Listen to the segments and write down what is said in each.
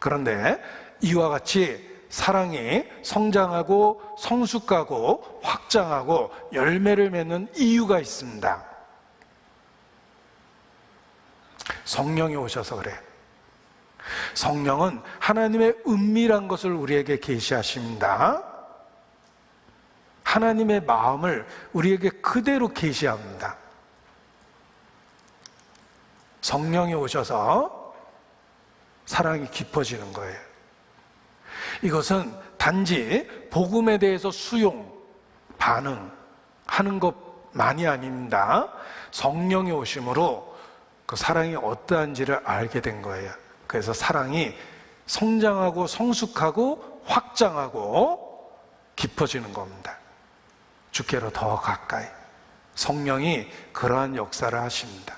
그런데 이와 같이 사랑이 성장하고 성숙하고 확장하고 열매를 맺는 이유가 있습니다. 성령이 오셔서 그래. 성령은 하나님의 은밀한 것을 우리에게 계시하십니다. 하나님의 마음을 우리에게 그대로 계시합니다. 성령이 오셔서 사랑이 깊어지는 거예요. 이것은 단지 복음에 대해서 수용, 반응 하는 것만이 아닙니다. 성령이 오심으로 그 사랑이 어떠한지를 알게 된 거예요. 그래서 사랑이 성장하고 성숙하고 확장하고 깊어지는 겁니다. 주께로 더 가까이. 성령이 그러한 역사를 하십니다.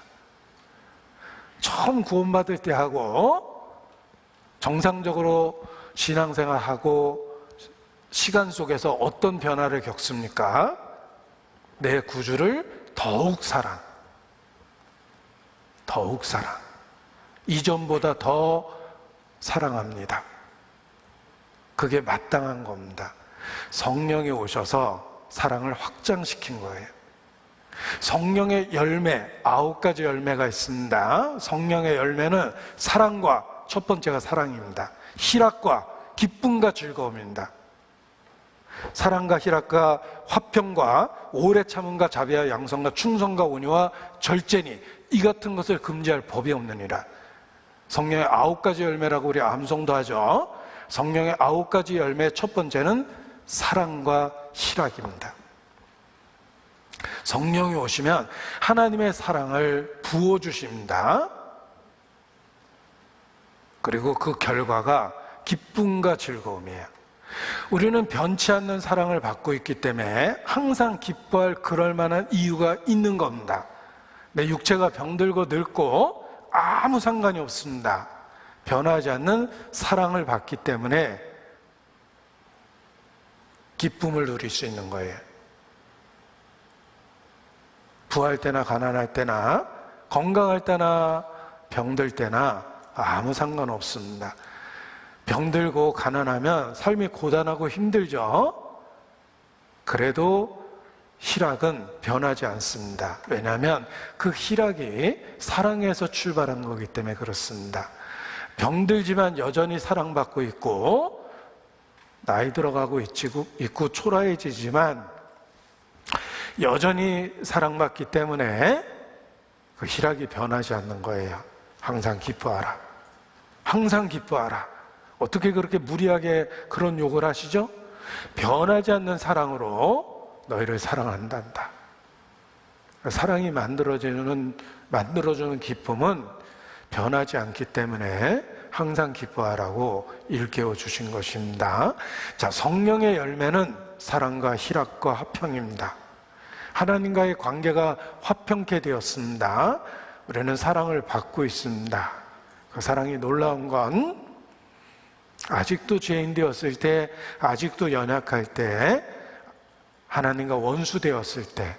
처음 구원받을 때 하고 정상적으로 신앙생활하고 시간 속에서 어떤 변화를 겪습니까? 내 구주를 더욱 사랑, 더욱 사랑. 이전보다 더 사랑합니다. 그게 마땅한 겁니다. 성령이 오셔서 사랑을 확장시킨 거예요. 성령의 열매, 아홉 가지 열매가 있습니다. 성령의 열매는 사랑과, 첫 번째가 사랑입니다. 희락과 기쁨과 즐거움입니다. 사랑과 희락과 화평과 오래 참음과 자비와 양성과 충성과 온유와 절제니 이 같은 것을 금지할 법이 없느니라. 성령의 아홉 가지 열매라고 우리 암송도 하죠. 성령의 아홉 가지 열매 첫 번째는 사랑과 희락입니다. 성령이 오시면 하나님의 사랑을 부어주십니다. 그리고 그 결과가 기쁨과 즐거움이에요. 우리는 변치 않는 사랑을 받고 있기 때문에 항상 기뻐할 그럴 만한 이유가 있는 겁니다. 내 육체가 병들고 늙고 아무 상관이 없습니다. 변하지 않는 사랑을 받기 때문에 기쁨을 누릴 수 있는 거예요. 부할 때나 가난할 때나 건강할 때나 병들 때나 아무 상관없습니다. 병들고 가난하면 삶이 고단하고 힘들죠? 그래도 희락은 변하지 않습니다. 왜냐하면 그 희락이 사랑에서 출발한 거기 때문에 그렇습니다. 병들지만 여전히 사랑받고 있고, 나이 들어가고 있고, 초라해지지만, 여전히 사랑받기 때문에 그 희락이 변하지 않는 거예요. 항상 기뻐하라. 항상 기뻐하라. 어떻게 그렇게 무리하게 그런 욕을 하시죠? 변하지 않는 사랑으로 너희를 사랑한단다. 사랑이 만들어지는, 만들어주는 기쁨은 변하지 않기 때문에 항상 기뻐하라고 일깨워 주신 것입니다. 자, 성령의 열매는 사랑과 희락과 화평입니다. 하나님과의 관계가 화평케 되었습니다. 우리는 사랑을 받고 있습니다. 그 사랑이 놀라운 건 아직도 죄인 되었을 때, 아직도 연약할 때, 하나님과 원수 되었을 때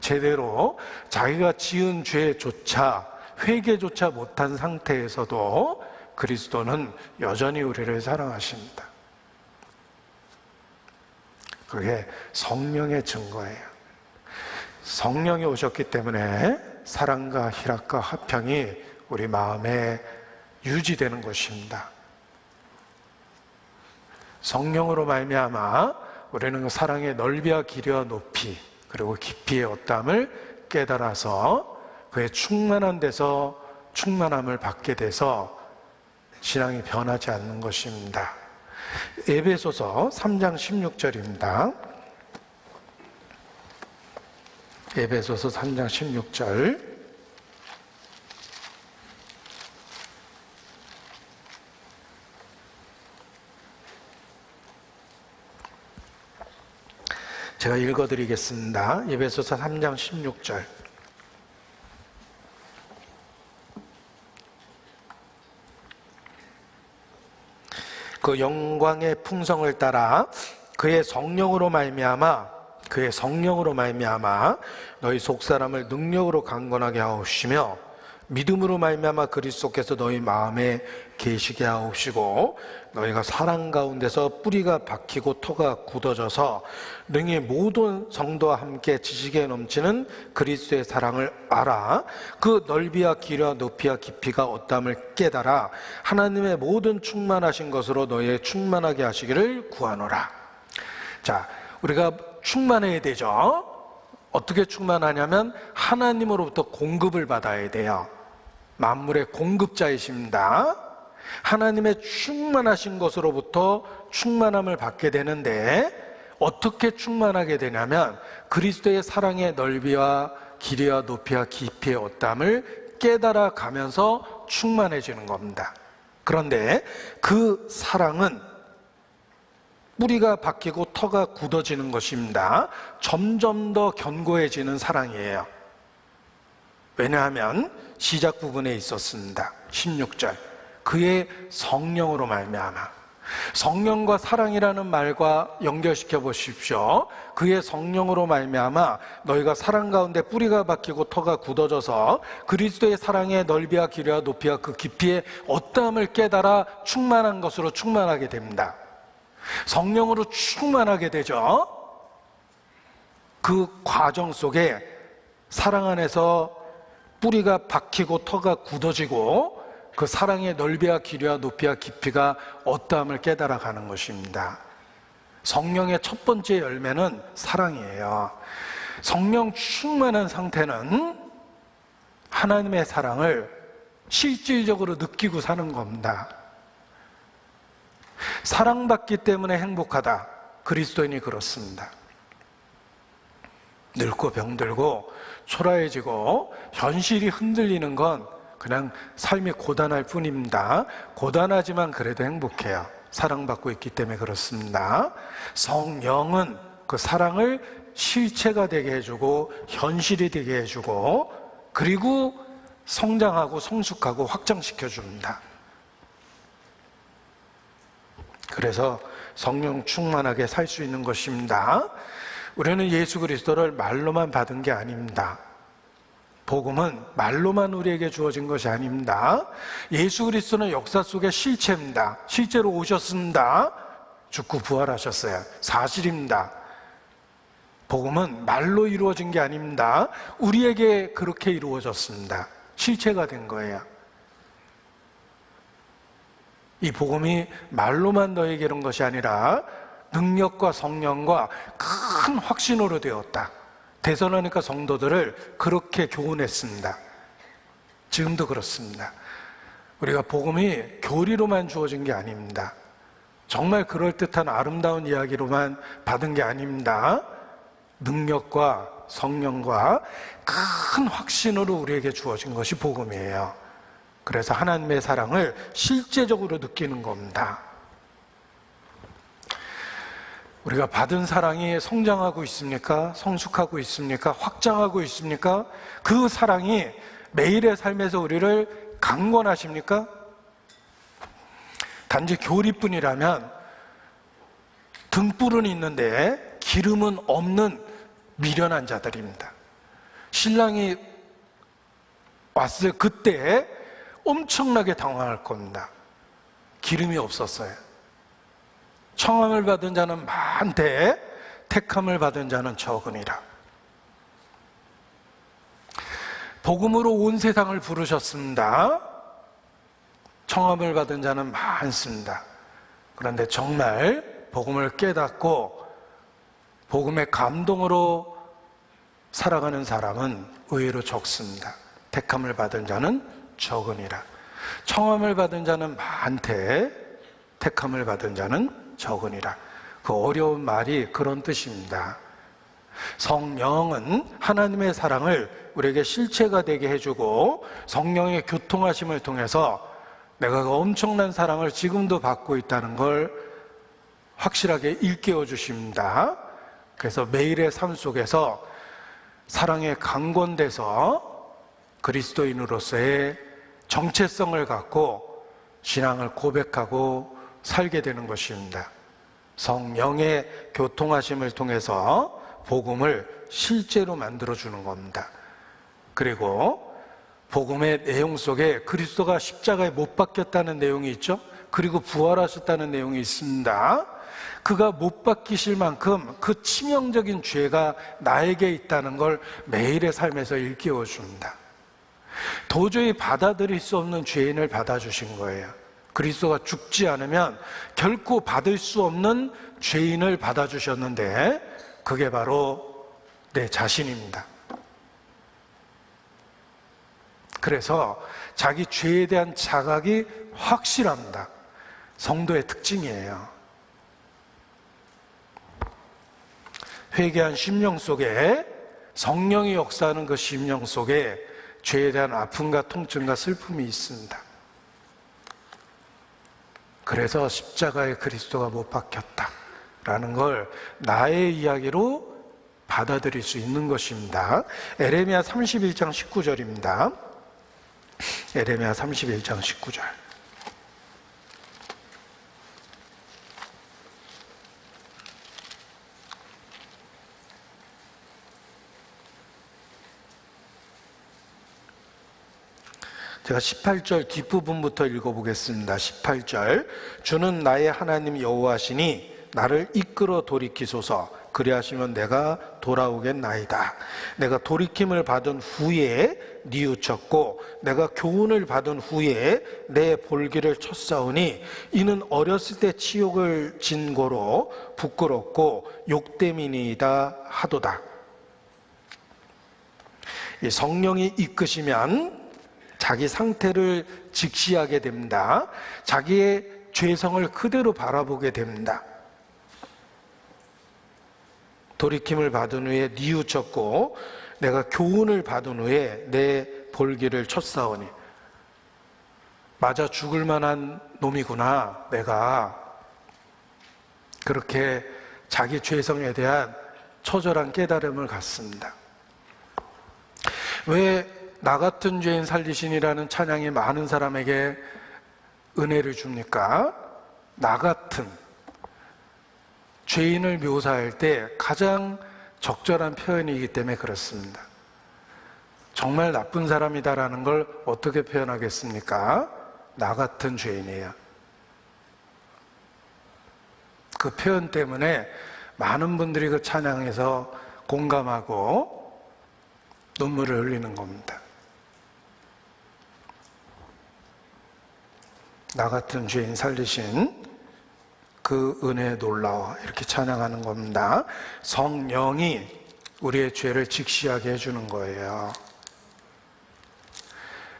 제대로 자기가 지은 죄조차 회개조차 못한 상태에서도 그리스도는 여전히 우리를 사랑하십니다. 그게 성령의 증거예요. 성령이 오셨기 때문에 사랑과 희락과 화평이 우리 마음에 유지되는 것입니다. 성령으로 말미암아 우리는 그 사랑의 넓이와 길이와 높이 그리고 깊이의 어담을 깨달아서 그의 충만한 데서 충만함을 받게 돼서 신앙이 변하지 않는 것입니다. 에베소서 3장 16절입니다. 에베소서 3장 16절 제가 읽어드리겠습니다. 예배소서 3장 16절. 그 영광의 풍성을 따라 그의 성령으로 말미암아 그의 성령으로 말미암아 너희 속 사람을 능력으로 강건하게 하옵시며 믿음으로 말미암아 그리스도께서 너희 마음에 계시게 하옵시고 너희가 사랑 가운데서 뿌리가 박히고 토가 굳어져서 능히 모든 성도와 함께 지식에 넘치는 그리스도의 사랑을 알아 그 넓이와 길이와 높이와 깊이가 어떠함을 깨달아 하나님의 모든 충만하신 것으로 너희의 충만하게 하시기를 구하노라. 자, 우리가 충만해야 되죠. 어떻게 충만하냐면 하나님으로부터 공급을 받아야 돼요. 만물의 공급자이십니다. 하나님의 충만하신 것으로부터 충만함을 받게 되는데 어떻게 충만하게 되냐면 그리스도의 사랑의 넓이와 길이와 높이와 깊이의 어담을 깨달아 가면서 충만해지는 겁니다. 그런데 그 사랑은 뿌리가 바뀌고 터가 굳어지는 것입니다. 점점 더 견고해지는 사랑이에요. 왜냐하면 시작 부분에 있었습니다. 16절. 그의 성령으로 말미암아. 성령과 사랑이라는 말과 연결시켜 보십시오. 그의 성령으로 말미암아 너희가 사랑 가운데 뿌리가 박히고 터가 굳어져서 그리스도의 사랑의 넓이와 길이와 높이와 그 깊이의 어떠함을 깨달아 충만한 것으로 충만하게 됩니다. 성령으로 충만하게 되죠. 그 과정 속에 사랑 안에서 뿌리가 박히고 터가 굳어지고 그 사랑의 넓이와 길이와 높이와 깊이가 어떠함을 깨달아 가는 것입니다. 성령의 첫 번째 열매는 사랑이에요. 성령 충만한 상태는 하나님의 사랑을 실질적으로 느끼고 사는 겁니다. 사랑받기 때문에 행복하다. 그리스도인이 그렇습니다. 늙고 병들고 초라해지고 현실이 흔들리는 건 그냥 삶이 고단할 뿐입니다. 고단하지만 그래도 행복해요. 사랑받고 있기 때문에 그렇습니다. 성령은 그 사랑을 실체가 되게 해주고 현실이 되게 해주고 그리고 성장하고 성숙하고 확장시켜 줍니다. 그래서 성령 충만하게 살 수 있는 것입니다. 우리는 예수 그리스도를 말로만 받은 게 아닙니다. 복음은 말로만 우리에게 주어진 것이 아닙니다. 예수 그리스도는 역사 속의 실체입니다. 실제로 오셨습니다. 죽고 부활하셨어요. 사실입니다. 복음은 말로 이루어진 게 아닙니다. 우리에게 그렇게 이루어졌습니다. 실체가 된 거예요. 이 복음이 말로만 너에게 이런 것이 아니라 능력과 성령과 큰 확신으로 되었다. 대선하니까 성도들을 그렇게 교훈했습니다. 지금도 그렇습니다. 우리가 복음이 교리로만 주어진 게 아닙니다. 정말 그럴듯한 아름다운 이야기로만 받은 게 아닙니다. 능력과 성령과 큰 확신으로 우리에게 주어진 것이 복음이에요. 그래서 하나님의 사랑을 실제적으로 느끼는 겁니다. 우리가 받은 사랑이 성장하고 있습니까? 성숙하고 있습니까? 확장하고 있습니까? 그 사랑이 매일의 삶에서 우리를 강권하십니까? 단지 교리뿐이라면 등불은 있는데 기름은 없는 미련한 자들입니다. 신랑이 왔을 그때 엄청나게 당황할 겁니다. 기름이 없었어요. 청함을 받은 자는 많되 택함을 받은 자는 적으니라. 복음으로 온 세상을 부르셨습니다. 청함을 받은 자는 많습니다. 그런데 정말 복음을 깨닫고 복음의 감동으로 살아가는 사람은 의외로 적습니다. 택함을 받은 자는 적으니라. 청함을 받은 자는 많되 택함을 받은 자는 적으니라. 그 어려운 말이 그런 뜻입니다. 성령은 하나님의 사랑을 우리에게 실체가 되게 해주고 성령의 교통하심을 통해서 내가 그 엄청난 사랑을 지금도 받고 있다는 걸 확실하게 일깨워 주십니다. 그래서 매일의 삶 속에서 사랑에 강권돼서 그리스도인으로서의 정체성을 갖고 신앙을 고백하고 살게 되는 것입니다. 성령의 교통하심을 통해서 복음을 실제로 만들어 주는 겁니다. 그리고 복음의 내용 속에 그리스도가 십자가에 못 박혔다는 내용이 있죠. 그리고 부활하셨다는 내용이 있습니다. 그가 못 박히실 만큼 그 치명적인 죄가 나에게 있다는 걸 매일의 삶에서 일깨워 줍니다. 도저히 받아들일 수 없는 죄인을 받아주신 거예요. 그리스도가 죽지 않으면 결코 받을 수 없는 죄인을 받아주셨는데 그게 바로 내 자신입니다. 그래서 자기 죄에 대한 자각이 확실합니다. 성도의 특징이에요. 회개한 심령 속에 성령이 역사하는 그 심령 속에 죄에 대한 아픔과 통증과 슬픔이 있습니다. 그래서 십자가에 그리스도가 못 박혔다 라는 걸 나의 이야기로 받아들일 수 있는 것입니다. 에레미야 31장 19절입니다. 에레미야 31장 19절. 제가 18절 뒷부분부터 읽어보겠습니다. 18절. 주는 나의 하나님 여호와시니 나를 이끌어 돌이키소서. 그리하시면 내가 돌아오겠나이다. 내가 돌이킴을 받은 후에 뉘우쳤고 내가 교훈을 받은 후에 내 볼기를 쳤사오니 이는 어렸을 때 치욕을 진 고로 부끄럽고 욕됨이니이다 하도다. 이 성령이 이끄시면 자기 상태를 직시하게 됩니다. 자기의 죄성을 그대로 바라보게 됩니다. 돌이킴을 받은 후에 뉘우쳤고 내가 교훈을 받은 후에 내 볼기를 쳤사오니 맞아 죽을 만한 놈이구나 내가 그렇게 자기 죄성에 대한 처절한 깨달음을 갖습니다. 왜 나 같은 죄인 살리신이라는 찬양이 많은 사람에게 은혜를 줍니까? 나 같은 죄인을 묘사할 때 가장 적절한 표현이기 때문에 그렇습니다. 정말 나쁜 사람이다라는 걸 어떻게 표현하겠습니까? 나 같은 죄인이에요. 그 표현 때문에 많은 분들이 그 찬양에서 공감하고 눈물을 흘리는 겁니다. 나 같은 죄인 살리신 그 은혜에 놀라워 이렇게 찬양하는 겁니다. 성령이 우리의 죄를 직시하게 해주는 거예요.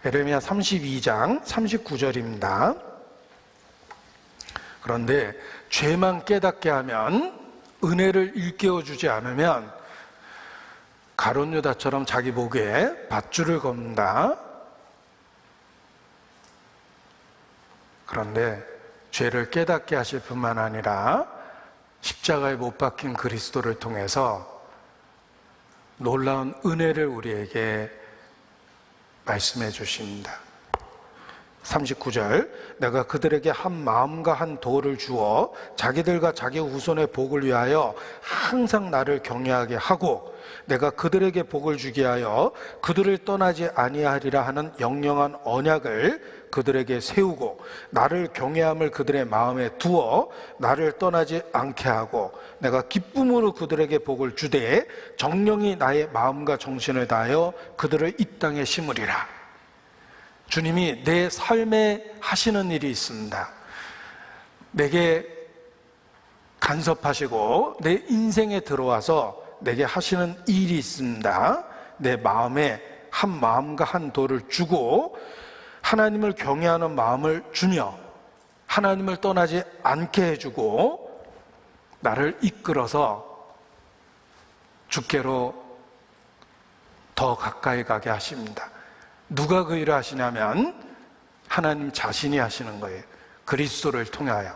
에레미야 32장 39절입니다. 그런데 죄만 깨닫게 하면 은혜를 일깨워 주지 않으면 가론 유다처럼 자기 목에 밧줄을 겁니다. 그런데 죄를 깨닫게 하실 뿐만 아니라 십자가에 못 박힌 그리스도를 통해서 놀라운 은혜를 우리에게 말씀해 주십니다. 39절 내가 그들에게 한 마음과 한 도를 주어 자기들과 자기 후손의 복을 위하여 항상 나를 경외하게 하고 내가 그들에게 복을 주게 하여 그들을 떠나지 아니하리라 하는 영영한 언약을 그들에게 세우고 나를 경외함을 그들의 마음에 두어 나를 떠나지 않게 하고 내가 기쁨으로 그들에게 복을 주되 정령이 나의 마음과 정신을 다하여 그들을 이 땅에 심으리라 주님이 내 삶에 하시는 일이 있습니다. 내게 간섭하시고 내 인생에 들어와서 내게 하시는 일이 있습니다. 내 마음에 한 마음과 한 도를 주고 하나님을 경외하는 마음을 주며 하나님을 떠나지 않게 해주고 나를 이끌어서 주께로 더 가까이 가게 하십니다. 누가 그 일을 하시냐면 하나님 자신이 하시는 거예요. 그리스도를 통하여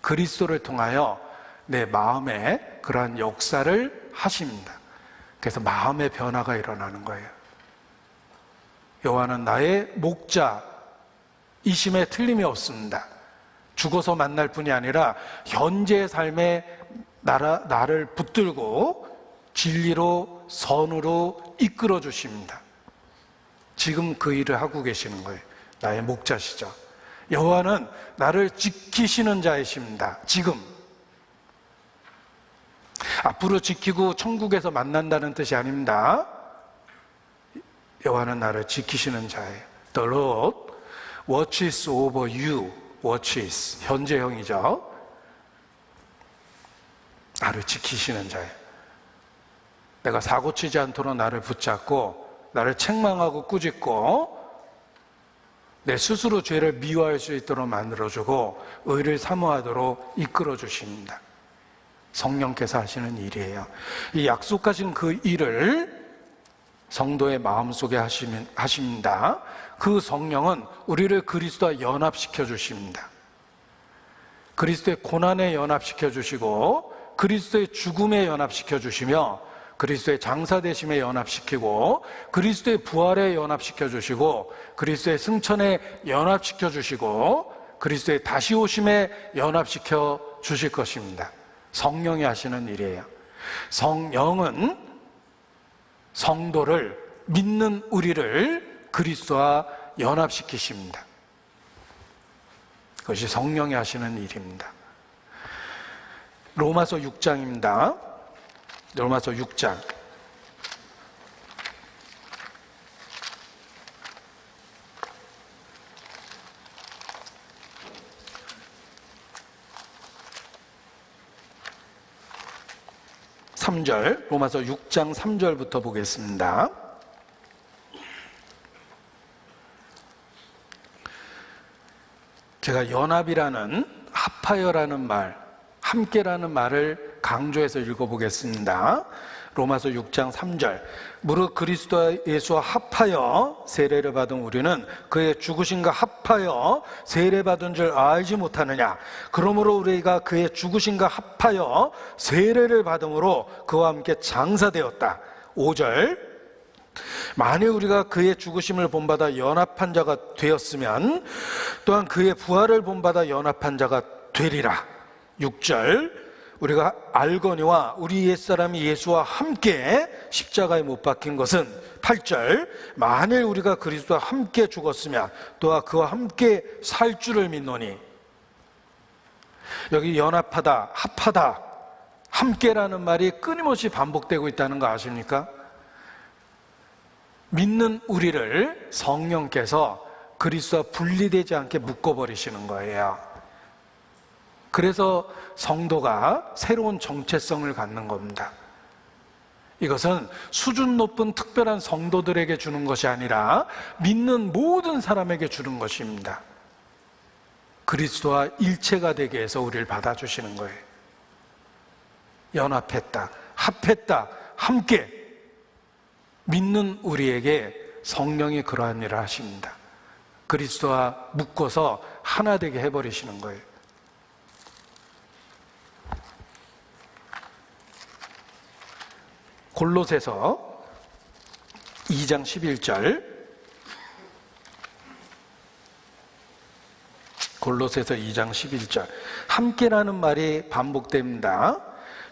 그리스도를 통하여 내 마음에 그러한 역사를 하십니다. 그래서 마음의 변화가 일어나는 거예요. 여호와는 나의 목자 이심에 틀림이 없습니다. 죽어서 만날 뿐이 아니라 현재 삶에 나라, 나를 붙들고 진리로 선으로 이끌어 주십니다. 지금 그 일을 하고 계시는 거예요. 나의 목자시죠. 여호와는 나를 지키시는 자이십니다. 지금 앞으로 지키고 천국에서 만난다는 뜻이 아닙니다. 여호와는 나를 지키시는 자예요. The Lord watches over you. watches 현재형이죠. 나를 지키시는 자예요. 내가 사고 치지 않도록 나를 붙잡고 나를 책망하고 꾸짖고 내 스스로 죄를 미워할 수 있도록 만들어주고 의를 사모하도록 이끌어 주십니다. 성령께서 하시는 일이에요. 이 약속하신 그 일을 성도의 마음속에 하십니다. 그 성령은 우리를 그리스도와 연합시켜 주십니다. 그리스도의 고난에 연합시켜 주시고 그리스도의 죽음에 연합시켜 주시며 그리스도의 장사 되심에 연합시키고 그리스도의 부활에 연합시켜 주시고 그리스도의 승천에 연합시켜 주시고 그리스도의 다시 오심에 연합시켜 주실 것입니다. 성령이 하시는 일이에요. 성령은 성도를 믿는 우리를 그리스도와 연합시키십니다. 그것이 성령이 하시는 일입니다. 로마서 6장입니다. 로마서 6장. 삼절 로마서 6장 3절부터 보겠습니다. 제가 연합이라는 합하여라는 말, 함께라는 말을 강조해서 읽어보겠습니다. 로마서 6장 3절. 무릇 그리스도 예수와 합하여 세례를 받은 우리는 그의 죽으신과 합하여 세례 받은 줄 알지 못하느냐. 그러므로 우리가 그의 죽으신과 합하여 세례를 받음으로 그와 함께 장사되었다. 5절. 만일 우리가 그의 죽으심을 본받아 연합한 자가 되었으면 또한 그의 부활을 본받아 연합한 자가 되리라. 6절. 우리가 알거니와 우리 옛사람이 예수와 함께 십자가에 못 박힌 것은 8절 만일 우리가 그리스도와 함께 죽었으면 또한 그와 함께 살 줄을 믿노니 여기 연합하다 합하다 함께라는 말이 끊임없이 반복되고 있다는 거 아십니까? 믿는 우리를 성령께서 그리스도와 분리되지 않게 묶어버리시는 거예요. 그래서 성도가 새로운 정체성을 갖는 겁니다. 이것은 수준 높은 특별한 성도들에게 주는 것이 아니라 믿는 모든 사람에게 주는 것입니다. 그리스도와 일체가 되게 해서 우리를 받아주시는 거예요. 연합했다, 합했다, 함께 믿는 우리에게 성령이 그러한 일을 하십니다. 그리스도와 묶어서 하나 되게 해버리시는 거예요. 골로새서 2장 11절 골로새서 2장 11절 함께라는 말이 반복됩니다.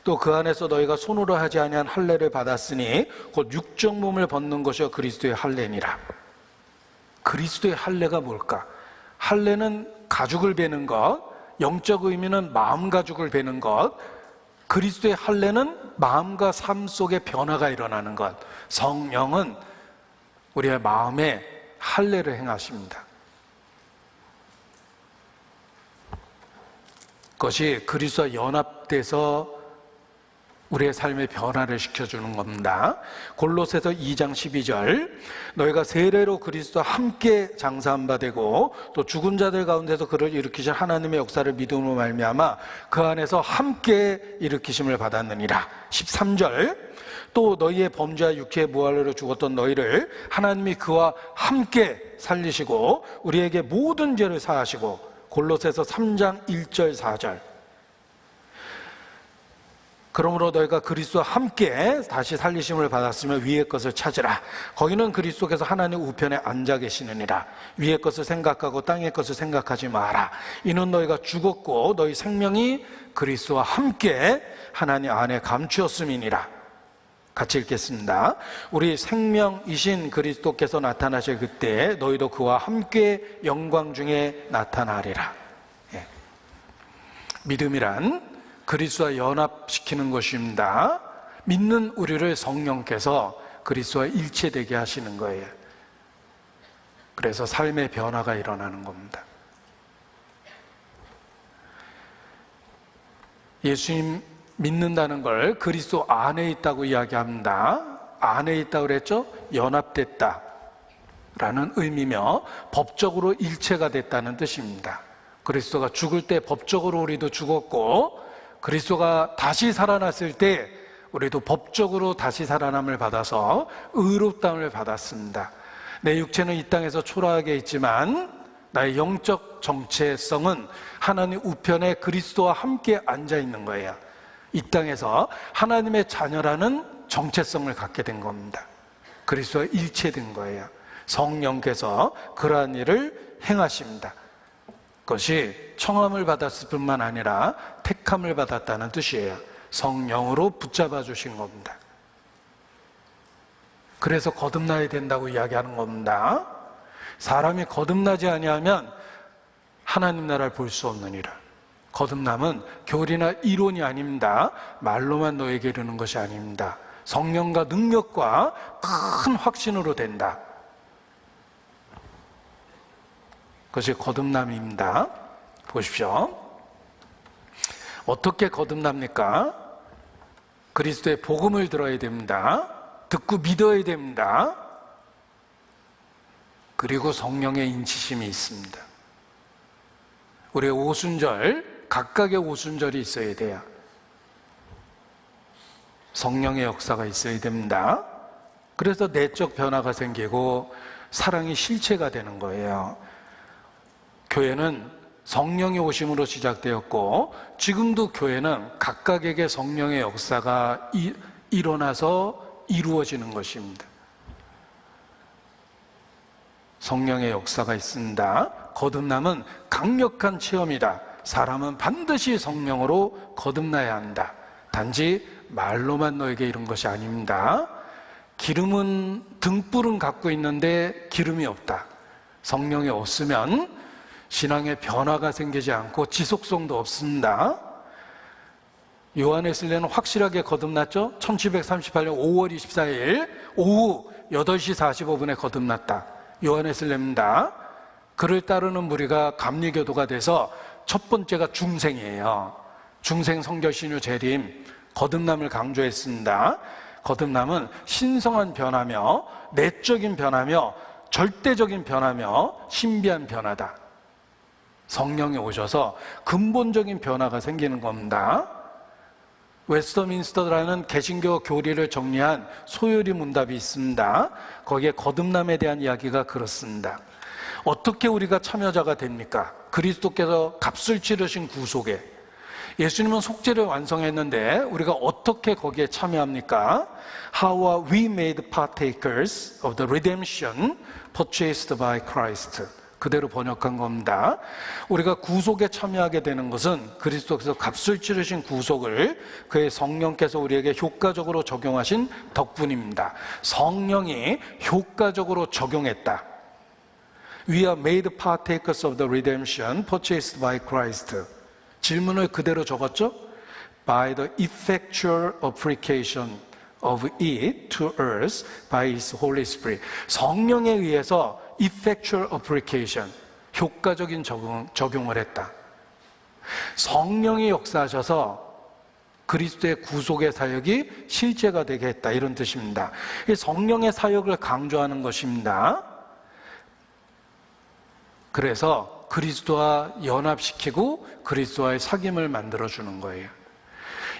또 그 안에서 너희가 손으로 하지 아니한 할례를 받았으니 곧 육적 몸을 벗는 것이요 그리스도의 할례니라. 그리스도의 할례가 뭘까? 할례는 가죽을 베는 것, 영적 의미는 마음 가죽을 베는 것, 그리스도의 할례는 마음과 삶 속에 변화가 일어나는 것. 성령은 우리의 마음에 할례를 행하십니다. 그것이 그리스도와 연합돼서 우리의 삶의 변화를 시켜주는 겁니다. 골로새서 2장 12절 너희가 세례로 그리스도와 함께 장사한 바 되고 또 죽은 자들 가운데서 그를 일으키신 하나님의 역사를 믿음으로 말미암아 그 안에서 함께 일으키심을 받았느니라. 13절 또 너희의 범죄와 육체의 무할로 죽었던 너희를 하나님이 그와 함께 살리시고 우리에게 모든 죄를 사하시고 골로새서 3장 1절 4절 그러므로 너희가 그리스도와 함께 다시 살리심을 받았으면 위의 것을 찾으라. 거기는 그리스도께서 하나님 우편에 앉아 계시느니라. 위의 것을 생각하고 땅의 것을 생각하지 마라. 이는 너희가 죽었고 너희 생명이 그리스도와 함께 하나님 안에 감추었음이니라. 같이 읽겠습니다. 우리 생명이신 그리스도께서 나타나실 그때 너희도 그와 함께 영광 중에 나타나리라. 예. 믿음이란 그리스도와 연합시키는 것입니다. 믿는 우리를 성령께서 그리스도와 일체되게 하시는 거예요. 그래서 삶의 변화가 일어나는 겁니다. 예수님 믿는다는 걸 그리스도 안에 있다고 이야기합니다. 안에 있다고 그랬죠? 연합됐다. 라는 의미며 법적으로 일체가 됐다는 뜻입니다. 그리스도가 죽을 때 법적으로 우리도 죽었고 그리스도가 다시 살아났을 때 우리도 법적으로 다시 살아남을 받아서 의롭다움을 받았습니다. 내 육체는 이 땅에서 초라하게 있지만 나의 영적 정체성은 하나님 우편에 그리스도와 함께 앉아 있는 거예요. 이 땅에서 하나님의 자녀라는 정체성을 갖게 된 겁니다. 그리스도와 일체된 거예요. 성령께서 그러한 일을 행하십니다. 그것이 청함을 받았을 뿐만 아니라 택함을 받았다는 뜻이에요. 성령으로 붙잡아 주신 겁니다. 그래서 거듭나야 된다고 이야기하는 겁니다. 사람이 거듭나지 아니하면 하나님 나라를 볼 수 없느니라. 거듭남은 교리나 이론이 아닙니다. 말로만 너에게 이르는 것이 아닙니다. 성령과 능력과 큰 확신으로 된다. 그것이 거듭남입니다. 보십시오. 어떻게 거듭납니까? 그리스도의 복음을 들어야 됩니다. 듣고 믿어야 됩니다. 그리고 성령의 인치심이 있습니다. 우리의 오순절, 각각의 오순절이 있어야 돼요. 성령의 역사가 있어야 됩니다. 그래서 내적 변화가 생기고 사랑이 실체가 되는 거예요. 교회는 성령의 오심으로 시작되었고 지금도 교회는 각각에게 성령의 역사가 이, 일어나서 이루어지는 것입니다. 성령의 역사가 있습니다. 거듭남은 강력한 체험이다. 사람은 반드시 성령으로 거듭나야 한다. 단지 말로만 너에게 이런 것이 아닙니다. 기름은 등불은 갖고 있는데 기름이 없다. 성령이 없으면 신앙의 변화가 생기지 않고 지속성도 없습니다. 요한의 슬레는 확실하게 거듭났죠? 1738년 5월 24일 오후 8시 45분에 거듭났다. 요한의 슬레입니다. 그를 따르는 무리가 감리교도가 돼서 첫 번째가 중생이에요. 중생 성결신유 재림, 거듭남을 강조했습니다. 거듭남은 신성한 변화며 내적인 변화며 절대적인 변화며 신비한 변화다. 성령이 오셔서 근본적인 변화가 생기는 겁니다. 웨스터민스터라는 개신교 교리를 정리한 소요리 문답이 있습니다. 거기에 거듭남에 대한 이야기가 그렇습니다. 어떻게 우리가 참여자가 됩니까? 그리스도께서 값을 치르신 구속에 예수님은 속죄를 완성했는데 우리가 어떻게 거기에 참여합니까? How are we made partakers of the redemption purchased by Christ? 그대로 번역한 겁니다. 우리가 구속에 참여하게 되는 것은 그리스도께서 값을 치르신 구속을 그의 성령께서 우리에게 효과적으로 적용하신 덕분입니다. 성령이 효과적으로 적용했다. We are made partakers of the redemption purchased by Christ. 질문을 그대로 적었죠? By the effectual application of it to us by His Holy Spirit. 성령에 의해서 effectual application, 효과적인 적용, 적용을 했다. 성령이 역사하셔서 그리스도의 구속의 사역이 실제가 되게 했다. 이런 뜻입니다. 성령의 사역을 강조하는 것입니다. 그래서 그리스도와 연합시키고 그리스도와의 사귐을 만들어주는 거예요.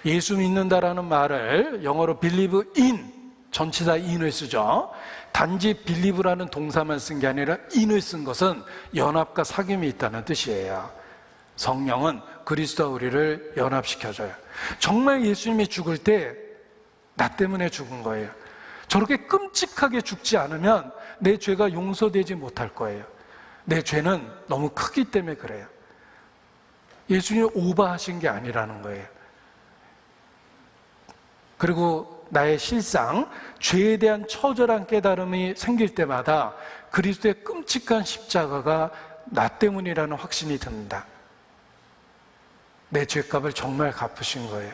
예수 믿는다라는 말을 영어로 believe in, 전치사 in을 쓰죠. 단지 빌리브라는 동사만 쓴 게 아니라 인을 쓴 것은 연합과 사귐이 있다는 뜻이에요. 성령은 그리스도와 우리를 연합시켜줘요. 정말 예수님이 죽을 때 나 때문에 죽은 거예요. 저렇게 끔찍하게 죽지 않으면 내 죄가 용서되지 못할 거예요. 내 죄는 너무 크기 때문에 그래요. 예수님이 오버하신 게 아니라는 거예요. 그리고 나의 실상, 죄에 대한 처절한 깨달음이 생길 때마다 그리스도의 끔찍한 십자가가 나 때문이라는 확신이 든다. 내 죄값을 정말 갚으신 거예요.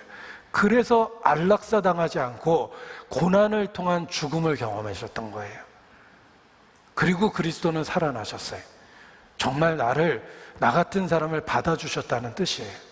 그래서 안락사 당하지 않고 고난을 통한 죽음을 경험하셨던 거예요. 그리고 그리스도는 살아나셨어요. 정말 나를, 나 같은 사람을 받아주셨다는 뜻이에요.